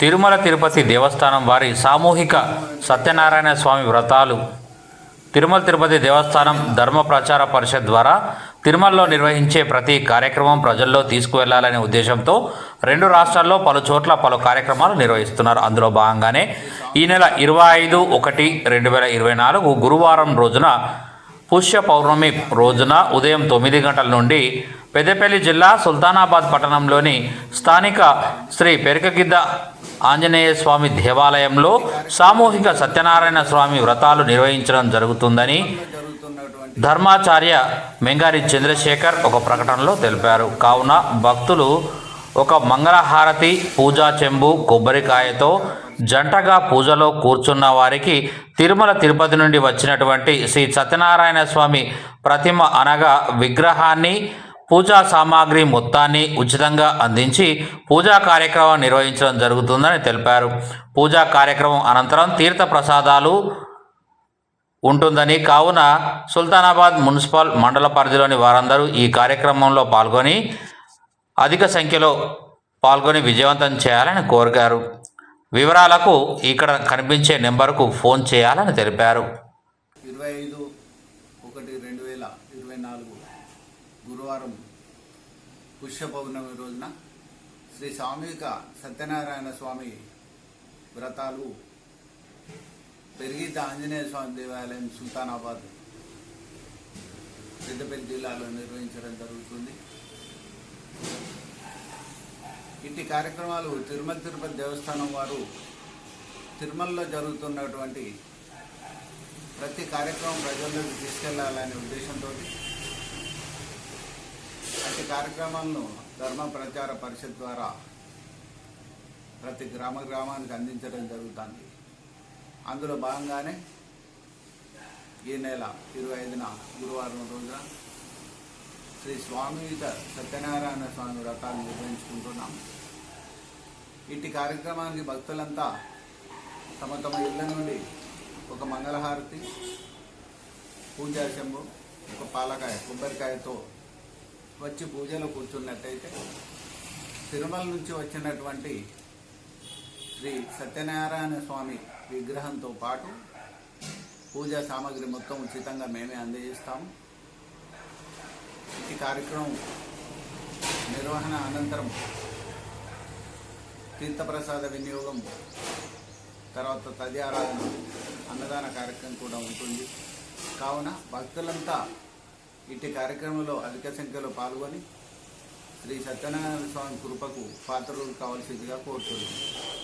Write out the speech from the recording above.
తిరుమల తిరుపతి దేవస్థానం వారి సామూహిక సత్యనారాయణ స్వామి వ్రతాలు. తిరుమల తిరుపతి దేవస్థానం ధర్మ ప్రచార పరిషత్ ద్వారా తిరుమలలో నిర్వహించే ప్రతి కార్యక్రమం ప్రజల్లో తీసుకువెళ్ళాలనే ఉద్దేశంతో రెండు రాష్ట్రాల్లో పలు చోట్ల పలు కార్యక్రమాలు నిర్వహిస్తున్నారు. అందులో భాగంగానే ఈ నెల ఇరవై ఐదు ఒకటి రెండు వేల ఇరవై నాలుగు గురువారం రోజున పుష్య పౌర్ణమి రోజున ఉదయం తొమ్మిది గంటల నుండి పెద్దపల్లి జిల్లా సుల్తానాబాద్ పట్టణంలోని స్థానిక శ్రీ పెరకగిద్ద ఆంజనేయ స్వామి దేవాలయంలో సామూహిక సత్యనారాయణ స్వామి వ్రతాలు నిర్వహించడం జరుగుతుందని ధర్మాచార్య మెంగారి చంద్రశేఖర్ ఒక ప్రకటనలో తెలిపారు. కావున భక్తులు ఒక మంగళహారతి పూజా చెంబు కొబ్బరికాయతో జంటగా పూజలో కూర్చున్న వారికి తిరుమల తిరుపతి నుండి వచ్చినటువంటి శ్రీ సత్యనారాయణ స్వామి ప్రతిమ అనగా విగ్రహాన్ని పూజా సామాగ్రి మొత్తాన్ని ఉచితంగా అందించి పూజా కార్యక్రమం నిర్వహించడం జరుగుతుందని తెలిపారు. పూజా కార్యక్రమం అనంతరం తీర్థ ప్రసాదాలు ఉంటుందని కావున సుల్తానాబాద్ మున్సిపల్ మండల పరిధిలోని వారందరూ ఈ కార్యక్రమంలో పాల్గొని అధిక సంఖ్యలో పాల్గొని విజయవంతం చేయాలని కోరికారు వివరాలకు ఇక్కడ కనిపించే నెంబర్కు ఫోన్ చేయాలని తెలిపారు. ఇరవై ఐదు ఒకటి రెండు వేల ఇరవై నాలుగు గురువారం పుష్య పౌర్ణమి రోజున శ్రీ సామూహిక సత్యనారాయణ స్వామి వ్రతాలు పెరిగిత ఆంజనేయ స్వామి దేవాలయం సుల్తానాబాద్ పెద్దపల్లి జిల్లాలో నిర్వహించడం జరుగుతుంది. ఇట్టి కార్యక్రమాలు తిరుమల తిరుపతి దేవస్థానం వారు తిరుమలలో జరుగుతున్నటువంటి ప్రతి కార్యక్రమం ప్రజల్లోకి తీసుకెళ్ళాలనే ఉద్దేశంతో ఇలాంటి కార్యక్రమాలను ధర్మ ప్రచార పరిషత్ ద్వారా ప్రతి గ్రామ గ్రామానికి అందించడం జరుగుతుంది. అందులో భాగంగానే ఈ నెల ఇరవై ఐదున గురువారం రోజున శ్రీ స్వామియుత సత్యనారాయణ స్వామి వ్రతాలు నిర్వహించుకుంటున్నాం. ఇట్టి కార్యక్రమానికి భక్తులంతా తమ తమ ఇళ్ళ నుండి ఒక మంగళహారతి పూజా శంభు ఒక పాలకాయ కొబ్బరికాయతో వచ్చి పూజలో కూర్చున్నట్టయితే తిరుమల నుంచి వచ్చినటువంటి శ్రీ సత్యనారాయణ స్వామి విగ్రహంతో పాటు పూజా సామాగ్రి మొత్తం ఉచితంగా మేమే అందజేస్తాము. ఈ కార్యక్రమం నిర్వహణ అనంతరం తీర్థప్రసాద వినియోగం తర్వాత తది ఆరాధన అన్నదాన కార్యక్రమం కూడా ఉంటుంది. కావున భక్తులంతా ఇట్టి కార్యక్రమంలో అధిక సంఖ్యలో పాల్గొని శ్రీ సత్యనారాయణ స్వామి కృపకు పాత్రలు కావాల్సిందిగా కోరుతున్నాను.